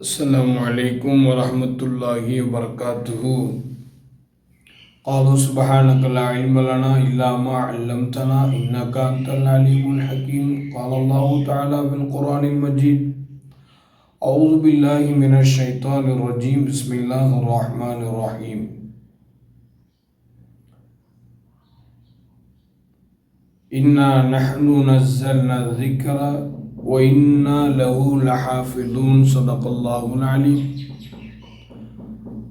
السلام عليكم ورحمة الله وبركاته. قالوا سبحانك لا علم لنا إلا ما علمتنا إنك أنت العليم الحكيم. قال الله تعالى في القرآن المجيد. أعوذ بالله من الشيطان الرجيم. بسم الله الرحمن الرحيم. إنا نحن نزلنا الذكر وإنا له لحافظون. صدق الله العليم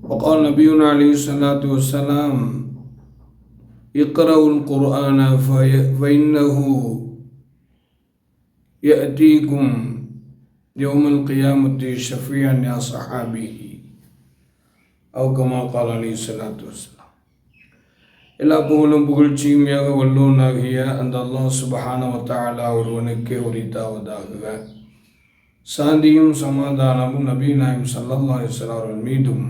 وقال نبينا عليه الصلاة والسلام اقرأوا القرآن فإنه يأتيكم يوم القيامة شفيعا يا صحابه أو كما قال عليه الصلاة والسلام. எல்லா புகழும் புகழ்ச்சியும் ஏக வல்லோனாகிய அந்த அல்லா சுபஹான வத்தாலா ஒருவனுக்கே உரித்தாவதாக சாந்தியும் சமாதானமும் நபி சல்லல்லாஹ் அவர்கள் மீதும்.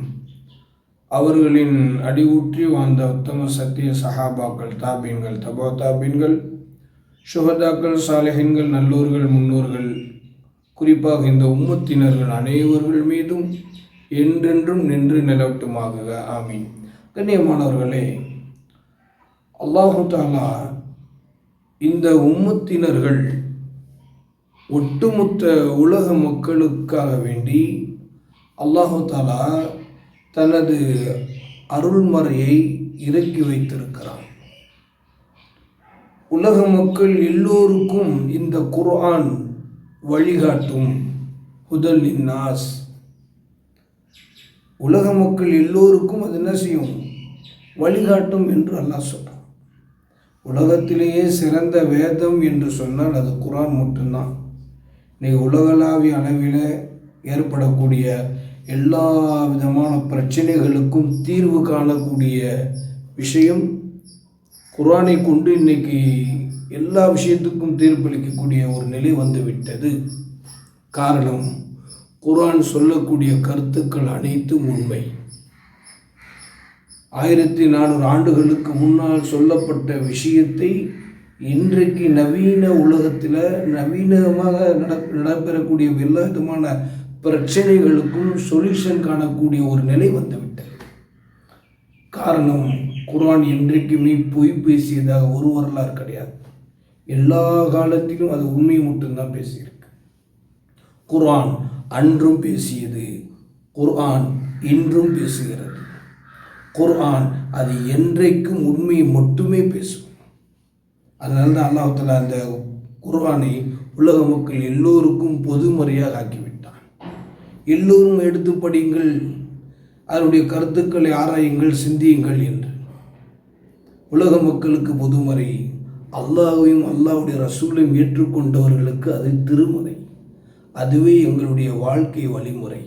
அவர்களின் அடிவுற்றி வாழ்ந்த உத்தம சத்திய சஹாபாக்கள் தாபீன்கள் தபா தாபீன்கள் சுகதாக்கள் சாலைகன்கள் நல்லோர்கள் முன்னோர்கள் குறிப்பாக இந்த உம்மத்தினர்கள் அனைவர்கள் மீதும் என்றென்றும் நின்று நிலவட்டுமாக ஆமீன். கண்ணியமானவர்களே அல்லாஹு தாலா இந்த உம்மத்தினர்கள் ஒட்டுமொத்த உலக மக்களுக்காக வேண்டி அல்லாஹு தாலா தனது அருள்மறையை இறக்கி வைத்திருக்கிறான். உலக மக்கள் எல்லோருக்கும் இந்த குர்ஆன் வழிகாட்டும். ஹுதல் இன்னாஸ் உலக மக்கள் எல்லோருக்கும் அது என்ன செய்யும்? வழிகாட்டும் என்று அல்லாஹ் சொல்கிறார் உலகத்திலேயே சிறந்த வேதம் என்று சொன்னால் அது குரான் மட்டும்தான். இன்றைக்கி உலகளாவிய அளவில் ஏற்படக்கூடிய எல்லா விதமான பிரச்சனைகளுக்கும் தீர்வு காணக்கூடிய விஷயம் குரானை கொண்டு இன்னைக்கு எல்லா விஷயத்துக்கும் தீர்ப்பளிக்கக்கூடிய ஒரு நிலை வந்துவிட்டது. காரணம் குரான் சொல்லக்கூடிய கருத்துக்கள் அனைத்தும் உண்மை. ஆயிரத்தி நானூறு ஆண்டுகளுக்கு முன்னால் சொல்லப்பட்ட விஷயத்தை இன்றைக்கு நவீன உலகத்தில் நவீனமாக நட நடைபெறக்கூடிய எல்லா விதமான பிரச்சனைகளுக்கும் சொல்யூஷன் காணக்கூடிய ஒரு நிலை வந்துவிட்டது. காரணம் குரான் என்றைக்குமே பொய் பேசியதாக ஒரு வரலாறு கிடையாது. எல்லா காலத்திலும் அது உண்மையை மட்டும்தான் பேசியிருக்கு. குர்ஆன் அன்றும் பேசியது குர்ஆன் இன்றும் பேசுகிறது. குர்ஆன் அது என்றைக்கும் உண்மையை மட்டுமே பேசும். அதனால தான் அல்லாஹத்தில் அந்த குர்ஆனை உலக மக்கள் எல்லோருக்கும் பொதுமறையாக ஆக்கிவிட்டான். எல்லோரும் எடுத்து படியுங்கள் அதனுடைய கருத்துக்களை ஆராயுங்கள் சிந்தியுங்கள் என்று. உலக மக்களுக்கு பொதுமறை அல்லாஹையும் அல்லாஹுடைய ரசூலையும் ஏற்றுக்கொண்டவர்களுக்கு அது திருமறை. அதுவே எங்களுடைய வாழ்க்கை வழிமுறை.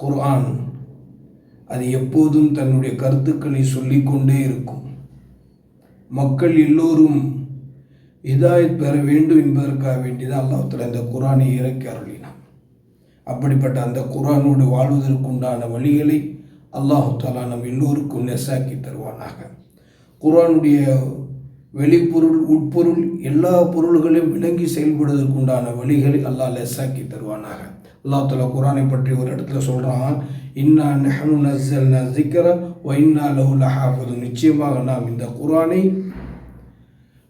குர்ஆன் அது எப்போதும் தன்னுடைய கருத்துக்களை சொல்லிக்கொண்டே இருக்கும். மக்கள் எல்லோரும் இதாயத் பெற வேண்டும் என்பதற்காக வேண்டிதான் அல்லாஹத்தில் அந்த குரானை இறக்கி அருளினான். அப்படிப்பட்ட அந்த குரானோடு வாழ்வதற்குண்டான வழிகளை அல்லாஹு தாலா நம் எல்லோருக்கும் நெசாக்கி தருவானாக. குரானுடைய வெளிப்பொருள் உட்பொருள் எல்லா பொருள்களையும் விளங்கி செயல்படுவதற்குண்டான வழிகளை அல்லாஹ் லெசாக்கி தருவானாக. அல்லா தலா குரானை பற்றி ஒரு இடத்துல சொல்கிறான் இன்னா நெஹனு நசல் நசிக்கிற ஒயின்னா லஹு நிச்சயமாக நாம் இந்த குரானை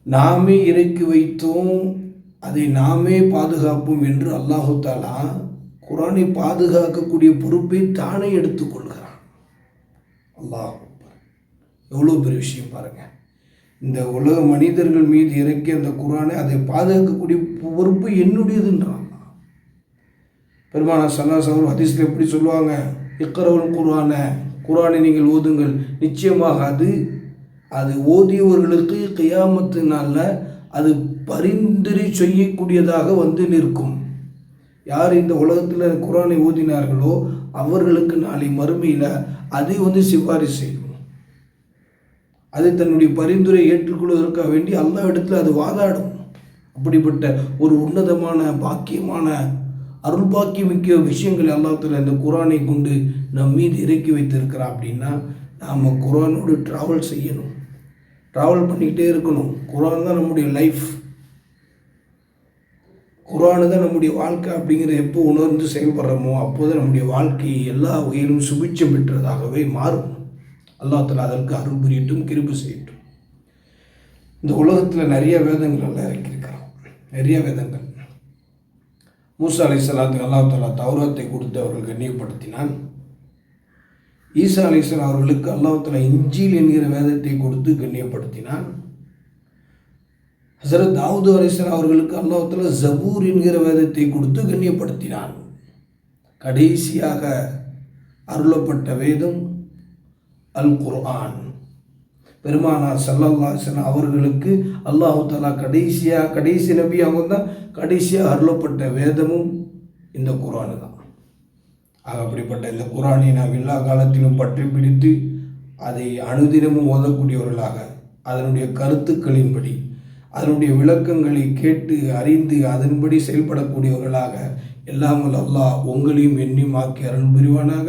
நாமே இறக்கி வைத்தோம் அதை நாமே பாதுகாப்போம் என்று அல்லாஹு தாலா குரானை பாதுகாக்கக்கூடிய பொறுப்பை தானே எடுத்துக்கொள்கிறான் அல்லாஹ் எவ்வளோ பெரிய விஷயம் பாருங்கள் இந்த உலக மனிதர்கள் மீது இறக்கிய அந்த குரானை அதை பாதுகாக்கக்கூடிய பொறுப்பு என்னுடையதுன்றான். பெருமான சல்லாஸ் ஹதீஸில் எப்படி சொல்லுவாங்க? இக்கரவன் குரான குரானை நீங்கள் ஓதுங்கள். நிச்சயமாக அது அது ஓதியவர்களுக்கு கையாமத்து நாளில் அது பரிந்துரை செய்யக்கூடியதாக வந்து நிற்கும். யார் இந்த உலகத்தில் குரானை ஓதினார்களோ அவர்களுக்கு நாளை மறுமையில் அதை வந்து சிபாரிசு செய்யும். அது தன்னுடைய பரிந்துரை ஏற்றுக்கொள்வதற்காக வேண்டி எல்லா இடத்துல அது வாதாடும். அப்படிப்பட்ட ஒரு உன்னதமான பாக்கியமான அருள்பாக்கி மிக்க விஷயங்களை அல்லாத்துல இந்த குரானை கொண்டு நம் மீது இறக்கி வைத்திருக்கிறான் அப்படின்னா நாம் குரானோடு ட்ராவல் செய்யணும். ட்ராவல் பண்ணிக்கிட்டே இருக்கணும். குரான் தான் நம்முடைய லைஃப் குரானு தான் நம்முடைய வாழ்க்கை அப்படிங்கிற எப்போ உணர்ந்து செயல்படுறோமோ அப்போது நம்முடைய வாழ்க்கை எல்லா வகையிலும் சுபிட்சம் பெற்றதாகவே மாறும். அல்லாத்தில் அதற்கு அருள் புரியட்டும் கிருபு செய்யட்டும். இந்த உலகத்தில் நிறைய வேதங்கள் எல்லாம் இறக்கியிருக்கிறோம் நிறைய வேதங்கள். மூசா அலி சலாத்துக்கு அல்லா தலா கொடுத்து அவர்கள் கண்ணியப்படுத்தினான். ஈசா அலிஸ்லாம் அவர்களுக்கு அல்லாஹாலா இஞ்சில் என்கிற வேதத்தை கொடுத்து கண்ணியப்படுத்தினான். ஹசரத் தாவூது அலிஸ்லாம் அவர்களுக்கு அல்லாஹாலா ஜபூர் என்கிற வேதத்தை கொடுத்து கண்ணியப்படுத்தினான். கடைசியாக அருளப்பட்ட வேதம் அல் குர்ஆன். பெருமானார் சல்லல்லாசன் அவர்களுக்கு அல்லாஹு தாலா கடைசியாக கடைசி நபி அவங்க தான் கடைசியாக அருளப்பட்ட வேதமும் இந்த குரானு தான். ஆக அப்படிப்பட்ட இந்த குரானை நாம் எல்லா காலத்திலும் பற்றி பிடித்து அதை அனுதினமும் ஓதக்கூடியவர்களாக அதனுடைய கருத்துக்களின்படி அதனுடைய விளக்கங்களை கேட்டு அறிந்து அதன்படி செயல்படக்கூடியவர்களாக எல்லாமல் அல்லாஹ் உங்களையும் எண்ணியும் ஆக்கி அருள் புரிவானாக